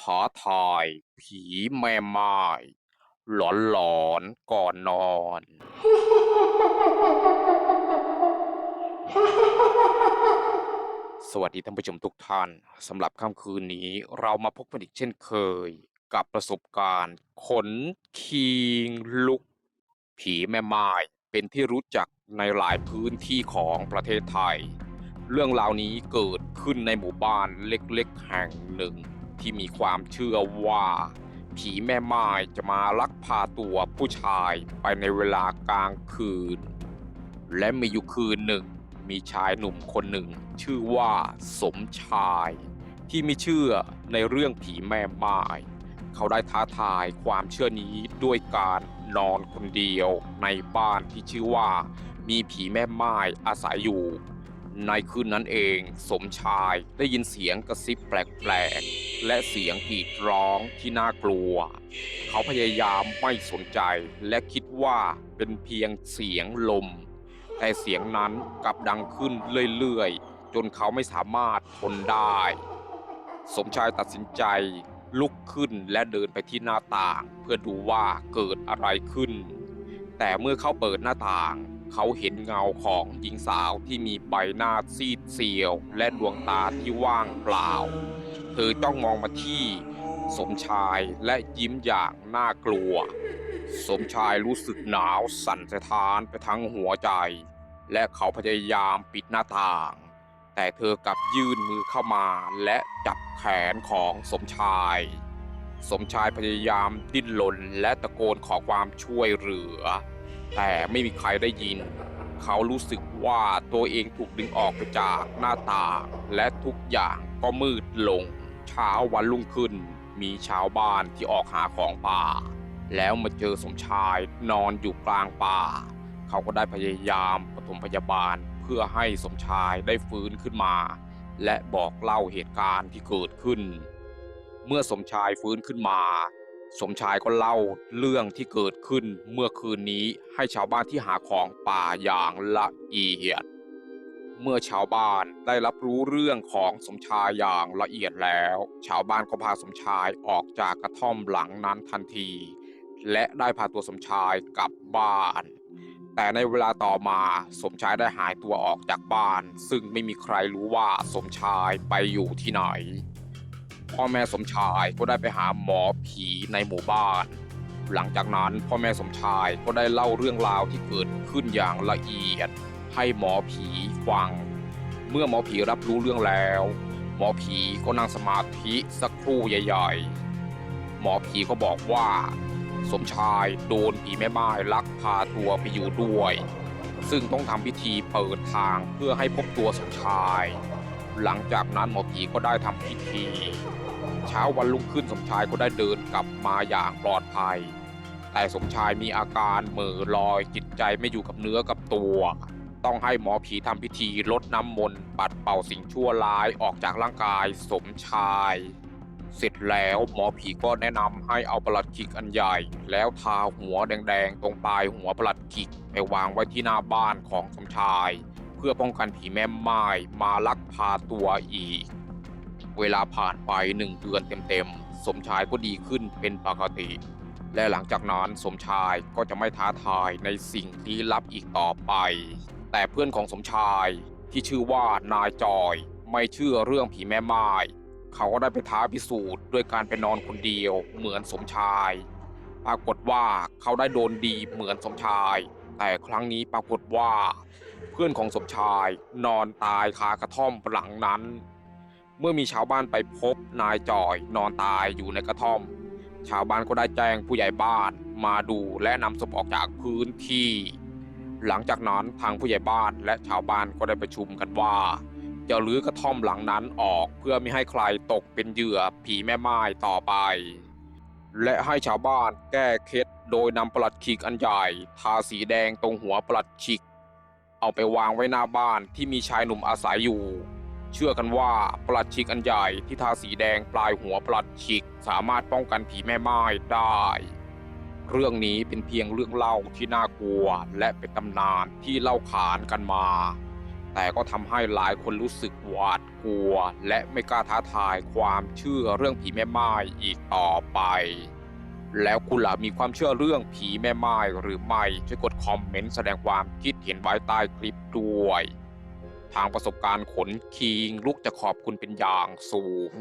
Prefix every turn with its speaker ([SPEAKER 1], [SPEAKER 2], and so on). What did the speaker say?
[SPEAKER 1] ท้าทาย ผีแม่ไม้หลอนหลอนๆก่อนนอน สวัสดีท่านผู้ชมทุกท่านสำหรับค่ำคืนนี้เรามาพบกันอีกเช่นเคย กับประสบการณ์ ขนคิงลุก ผีแม่ไม้เป็นที่รู้จักในหลายพื้นที่ของประเทศไทย เรื่องราวนี้เกิดขึ้นในหมู่บ้านเล็กๆแห่งหนึ่ง ที่มีความเชื่อว่า ผีแม่ไม้จะมาลักพาตัวผู้ชายไปในเวลากลางคืน และมีอยู่คืนหนึ่ง มีชายหนุ่มคนหนึ่ง ชื่อว่าสมชาย ที่ไม่เชื่อในเรื่องผีแม่ไม้เขาได้ท้าทายความเชื่อนี้ด้วยการนอนคนเดียวในบ้านที่ชื่อว่า มีผีแม่ไม้อาศัยอยู่ ในคืนนั้นเองสมชายได้ยินเสียงกระซิบแปลกๆ และเสียงกรีดร้องที่น่ากลัว เขาพยายามไม่สนใจและคิดว่าเป็นเพียงเสียงลม แต่เสียงนั้นกลับดังขึ้นเรื่อยๆ จนเขาไม่สามารถทนได้ สมชายตัดสินใจลุกขึ้นและเดินไปที่หน้าต่าง เพื่อดูว่าเกิดอะไรขึ้น แต่เมื่อเขาเปิดหน้าต่าง เขาเห็นเงาของหญิงสาวที่มีใบหน้าซีดเซียว และดวงตาที่ว่างเปล่า อจ้องมองมาที่สมชายและยิ้มอย่างน่ากลัว สมชายรู้สึกหนาวสั่นสะท้านไปทั้งหัวใจ และเขาพยายามปิดหน้าต่าง แต่เธอกลับยื่นมือเข้ามาและจับแขนของสมชาย สมชายพยายามดิ้นรนและตะโกนขอความช่วยเหลือ แต่ไม่มีใครได้ยิน เขารู้สึกว่าตัวเองถูกดึงออกไปจากหน้าต่าง และทุกอย่างก็มืดลง เช้าวันรุ่งขึ้น มีชาวบ้านที่ออกหาของป่า แล้วมาเจอสมชายนอนอยู่กลางป่า เขาก็ได้พยายามปฐมพยาบาลเพื่อให้สมชายได้ฟื้นขึ้นมา และบอกเล่าเหตุการณ์ที่เกิดขึ้น เมื่อสมชายฟื้นขึ้นมา สมชายก็เล่าเรื่องที่เกิดขึ้นเมื่อคืนนี้ให้ชาวบ้านที่หาของป่าอย่างละเอียด เมื่อชาวบ้านได้รับรู้เรื่องของสมชายอย่างละเอียดแล้ว ชาวบ้านก็พาสมชายออกจากกระท่อมหลังนั้นทันที และได้พาตัวสมชายกลับบ้าน แต่ในเวลาต่อมาสมชายได้หายตัวออกจากบ้าน ซึ่งไม่มีใครรู้ว่าสมชายไปอยู่ที่ไหน พ่อแม่สมชายก็ได้ไปหาหมอผีในหมู่บ้านหลังจากนั้นพ่อแม่สมชายก็ได้เล่าเรื่องราวที่เกิดขึ้นอย่างละเอียด ให้หมอผีฟัง เมื่อหมอผีรับรู้เรื่องแล้ว หมอผีก็นั่งสมาธิสักครู่ใหญ่ๆ หมอผีก็บอกว่า สมชายโดนผีแม่ไม้ลักพาตัวไปอยู่ด้วย ซึ่งต้องทำพิธีเปิดทางเพื่อให้พบตัวสมชาย หลังจากนั้นหมอผีก็ได้ทำพิธี เช้าวันรุ่งขึ้นสมชายก็ได้เดินกลับมาอย่างปลอดภัยแต่สมชายมีอาการเหม่อลอยจิตใจไม่อยู่กับเนื้อกับตัว ต้องให้หมอผีทำพิธีลดน้ำมนต์ปัดเป่าสิ่งชั่วร้ายออกจากร่างกายสมชาย เสร็จแล้วหมอผีก็แนะนำให้เอาประหลัดขิกอันใหญ่ แล้วทาหัวแดงๆ ตรงปลายหัวประหลัดขิกไปวางไว้ที่หน้าบ้านของสมชาย เพื่อป้องกันผีแม่ไม้มาลักพาตัวอีก เวลาผ่านไปหนึ่งเดือนเต็มๆ สมชายก็ดีขึ้นเป็นปกติและหลังจากนั้นสมชายก็จะไม่ท้าทายในสิ่งลี้ลับอีกต่อไป แต่เพื่อนของสมชายที่ชื่อว่านายจอยไม่เชื่อเรื่องผีแม่ไม้เขาก็ได้ไปท้าพิสูจน์ด้วยการไปนอนคนเดียวเหมือนสมชาย ปรากฏว่าเขาได้โดนดีเหมือนสมชาย แต่ครั้งนี้ปรากฏว่า เพื่อนของสมชายนอนตายคากระท่อมหลังนั้น เมื่อมีชาวบ้านไปพบนายจอยนอนตายอยู่ในกระท่อม ชาวบ้านก็ได้แจ้งผู้ใหญ่บ้านมาดูและนำศพออกจากพื้นที่ หลังจากนั้นทางผู้ใหญ่บ้านและชาวบ้านก็ได้ประชุมกันว่า จะรื้อกระท่อมหลังนั้นออกเพื่อไม่ให้ใครตกเป็นเหยื่อผีแม่ไม้ต่อไป และให้ชาวบ้านแก้เคล็ดโดยนำปลัดขีกอันใหญ่ทาสีแดงตรงหัวปลัดขีก เอาไปวางไว้หน้าบ้านที่มีชายหนุ่มอาศัยอยู่ เชื่อกันว่าปลัดขีกอันใหญ่ที่ทาสีแดงปลายหัวปลัดขีกสามารถป้องกันผีแม่ไม้ได้ เรื่องนี้เป็นเพียงเรื่องเล่าที่น่ากลัวและเป็นตำนานที่เล่าขานกันมา แต่ก็ทำให้หลายคนรู้สึกหวาดกลัว และไม่กล้าท้าทายความเชื่อเรื่องผีแม่ไม้อีกต่อไป แล้วคุณล่ะมีความเชื่อเรื่องผีแม่ไม้หรือไม่ช่วยกดคอมเมนต์แสดงความคิดเห็นไว้ใต้คลิปด้วย ทางประสบการณ์ขนคิงลุกจะขอบคุณเป็นอย่างสูง